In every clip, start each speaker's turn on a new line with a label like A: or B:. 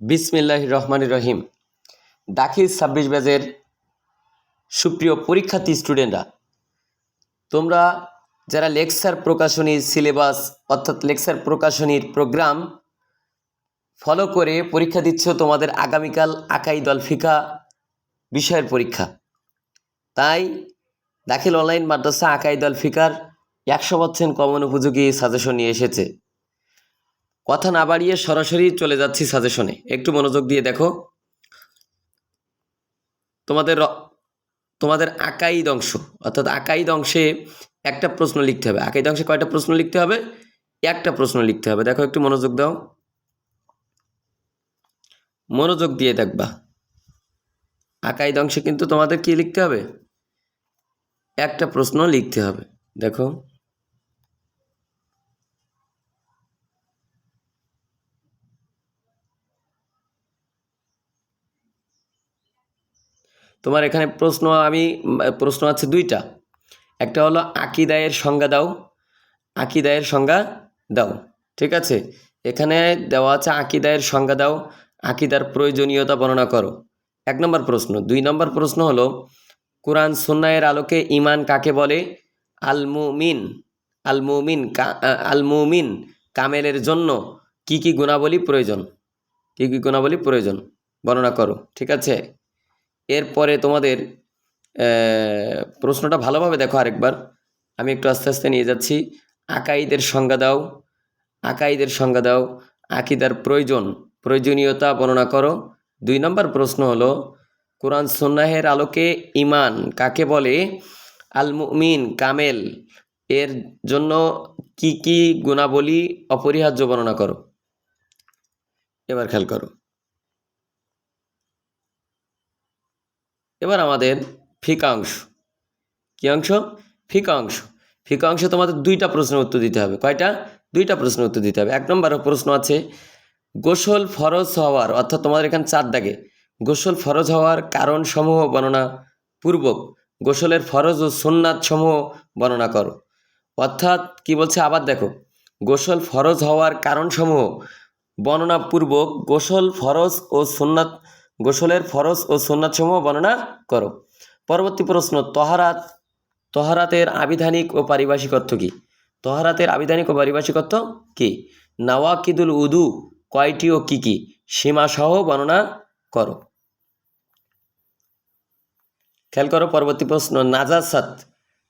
A: বিসমিল্লাহ রহমান রহিম। দাখিল ছাব্বিশ ব্যাচের সুপ্রিয় পরীক্ষার্থী স্টুডেন্টরা, তোমরা যারা লেকচার প্রকাশনীর সিলেবাস অর্থাৎ লেকচার প্রকাশনীর প্রোগ্রাম ফলো করে পরীক্ষা দিচ্ছ, তোমাদের আগামীকাল আকাই দলফিকা বিষয়ের পরীক্ষা। তাই দাখিল অনলাইন মাদ্রাসা আকাই দলফিকার একশো পার্সেন্ট কমন উপযোগী সাজেশন নিয়ে এসেছে। কথা না বাড়িয়ে সরাসরি চলে যাচ্ছি সাজেশনে একটু মনোযোগ দিয়ে দেখো। তোমাদের তোমাদের আকাইদ অংশ, অর্থাৎ আকাইদ অংশে একটা প্রশ্ন লিখতে হবে। আকাইদ অংশে কয়টা প্রশ্ন লিখতে হবে? একটা প্রশ্ন লিখতে হবে। দেখো, একটু মনোযোগ দাও। মনোযোগ দিয়ে দেখবা। আকাইদ অংশে কিন্তু তোমাদের কি লিখতে হবে? একটা প্রশ্ন লিখতে হবে। দেখো। তোমার এখানে প্রশ্ন আমি প্রশ্ন আছে দুইটা। একটা হলো আকিদায়ের সংজ্ঞা দাও। আকিদায়ের সংজ্ঞা দাও। ঠিক আছে? এখানে দেওয়া আছে আকিদায়ের সংজ্ঞা দাও। আকিদার প্রয়োজনীয়তা বর্ণনা করো। এক নম্বর প্রশ্ন। দুই নম্বর প্রশ্ন হলো কোরআন সুন্নায়ের আলোকে ইমান কাকে বলে? আল মুমিন আল মুমিন কা- আ, কামেলের জন্য কি কি গুণাবলী প্রয়োজন? কি কি গুণাবলী প্রয়োজন? বর্ণনা করো। ঠিক আছে? এরপরে তোমাদের প্রশ্নটা ভালোভাবে দেখো আরেকবার। আমি একটু আস্তে আস্তে নিয়ে যাচ্ছি। আকাইদের সংজ্ঞা দাও। আকাইদের সংজ্ঞা দাও। আকিদার প্রয়োজন। প্রয়োজনীয়তা বর্ণনা করো। দুই নম্বর প্রশ্ন হলো, কোরআন সন্ন্যাহের আলোকে ইমান কাকে বলে? আল কামেল, এর জন্য কি কি গুণাবলী অপরিহার্য বর্ণনা করো? এবার খেয়াল করো। এবার আমাদের ফিকা অংশ কী অংশ ফিকা অংশ ফিকা অংশে তোমাদের দুইটা প্রশ্নের উত্তর দিতে হবে। কয়টা? দুইটা প্রশ্নের উত্তর দিতে হবে। এক নম্বর প্রশ্ন আছে, গোসল ফরজ হওয়ার, অর্থাৎ তোমাদের এখানে চার দাগে, গোসল ফরজ হওয়ার কারণ সমূহ বর্ণনা পূর্বক, গোসলের ফরজ ও সুন্নাত সমূহ বর্ণনা করো। অর্থাৎ কি বলছে? আবার দেখো, গোসল ফরজ হওয়ার কারণসমূহ বর্ণনাপূর্বক গোসল ফরজ ও সুন্নাত গোসলের ফরজ ও সুন্নাত সমূহ বর্ণনা করো। পরবর্তী প্রশ্ন, তহারাত, তহারাতের আবিধানিক ও পারিভাষিক অর্থ কী? তহারাতের আবিধানিক ও পারিভাষিক অর্থ কী? নাওয়াকিদুল উদু কয়টি ও কী কী? সীমাসহ বর্ণনা করো। খেয়াল করো, পরবর্তী প্রশ্ন, নাজাসাত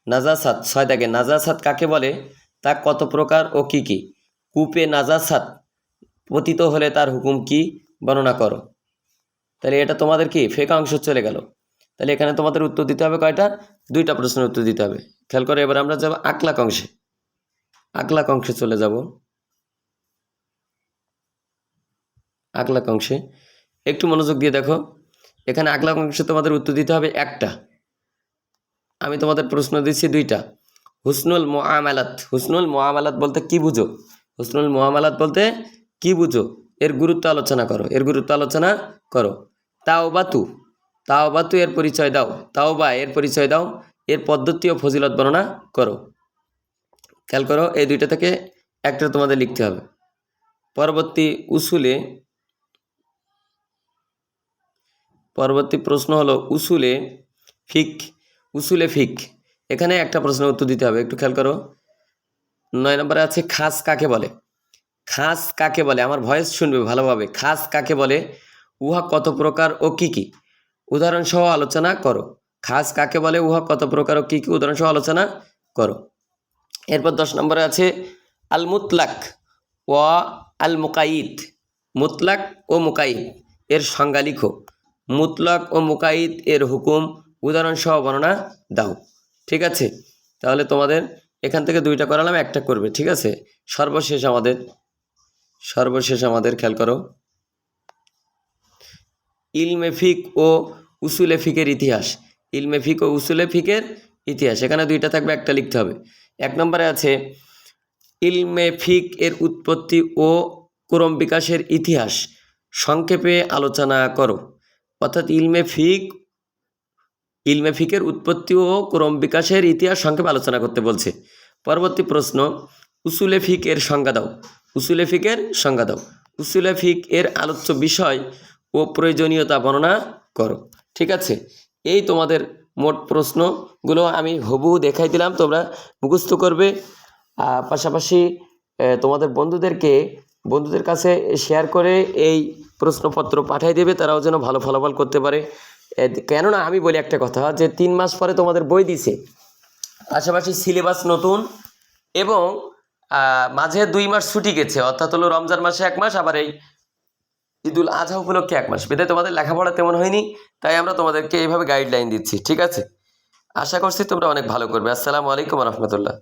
A: নাজাসাত, ছয় দাগে, নাজাসাত কাকে বলে? তা কত প্রকার ও কী কী? কূপে নাজাসাত পতিত হলে তার হুকুম কি? বর্ণনা করো। তাহলে এটা তোমাদের কি? ফেকা অংশ চলে গেল। তাহলে এখানে তোমাদের উত্তর দিতে হবে কয়টা? দুইটা প্রশ্নের উত্তর দিতে হবে। খেয়াল করে, এবার আমরা যাব আকলাক অংশে। আকলাক অংশে চলে যাব। আকলাক অংশে। একটু মনোযোগ দিয়ে দেখো। এখানে আকলাক অংশে তোমাদের উত্তর দিতে হবে একটা। আমি তোমাদের প্রশ্ন দিচ্ছি দুইটা। হুসনুল মোয়ামালাত হুসনুল মোয়ামালাত বলতে কি বুঝো? হুসনুল মোয়ামালাত বলতে কি বুঝো? এর গুরুত্ব আলোচনা করো। এর গুরুত্ব আলোচনা করো। তাও বাতু তাও বাতু এর পরিচয় দাও তাও বা এর পরিচয় দাও, এর পদ্ধতি ও ফজিলত বর্ণনা করো। খেয়াল করো, এই দুইটা থেকে একটা তোমাদের লিখতে হবে। পরবর্তী উসুলে, পরবর্তী প্রশ্ন হলো উসুলে ফিক উসুলে ফিক। এখানে একটা প্রশ্নের উত্তর দিতে হবে, একটু খেয়াল করো। নয় নম্বরে আছে, খাস কাকে বলে? খাস কাকে বলে? আমার ভয়েস শুনবে ভালোভাবে। খাস কাকে বলে? উহা কত প্রকার ও কি কি? উদাহরণসহ আলোচনা করো। খাস কাকে বলে উহা কত প্রকার ও কি কি? উদাহরণসহ আলোচনা করো। এরপর দশ নম্বরে আছে আল মুতলাক ও আল মুকাইদ মুতলাক ও মুকাইদ এর সংজ্ঞা লিখো। মুতলাক ও মুকাইদ এর হুকুম উদাহরণসহ বর্ণনা দাও। ঠিক আছে? তাহলে তোমাদের এখান থেকে দুইটা করালাম, একটা করবে। ঠিক আছে? সর্বশেষ আমাদের সর্বশেষ আমাদের খেয়াল করো। ইলমে ফিক ও উসুলে ফিকের ইতিহাস। ইলমে ফিক ও উসুলে ফিকের ইতিহাস। এখানে দুইটা থাকবে, একটা লিখতে হবে। এক নম্বরে আছে, ইলমে ফিক এর উৎপত্তি ও ক্রম বিকাশের ইতিহাস। সংক্ষেপে আলোচনা করো। অর্থাৎ ইলমে ফিক, ইলমে ফিকের উৎপত্তি ও ক্রম বিকাশের ইতিহাস সংক্ষেপে আলোচনা করতে বলছে। পরবর্তী প্রশ্ন, উসুলে ফিক এর সংজ্ঞা দাও। উসুলে ফিকের সংজ্ঞা দাও। উসুলে ফিক এর আলোচ্য বিষয় ও প্রয়োজনীয়তা বর্ণনা করো। ঠিক আছে? এই তোমাদের মোট প্রশ্নগুলো আমি হবু দেখাই দিলাম, তোমরা মুখস্থ করবে। পাশাপাশি তোমাদের বন্ধুদেরকে, বন্ধুদের কাছে শেয়ার করে এই প্রশ্নপত্র পাঠিয়ে দেবে, তারাও যেন ভালো ফলাফল করতে পারে। কেননা আমি বলি একটা কথা, যে তিন মাস পরে তোমাদের বই দিছে। পাশাপাশি সিলেবাস নতুন এবং মাঝে দুই মাস ছুটি গেছে, অর্থাৎ হলো রমজান মাসে এক মাস, আবার এই ঈদুল আজহা উপলক্ষে এক মাস। বিদায়, তোমাদের লেখাপড়া তেমন হয়নি, তাই আমরা তোমাদেরকে এইভাবে গাইডলাইন দিচ্ছি, ঠিক আছে? আশা করছি তোমরা অনেক ভালো করবে। আসসালামু আলাইকুম রহমতুল্লাহ।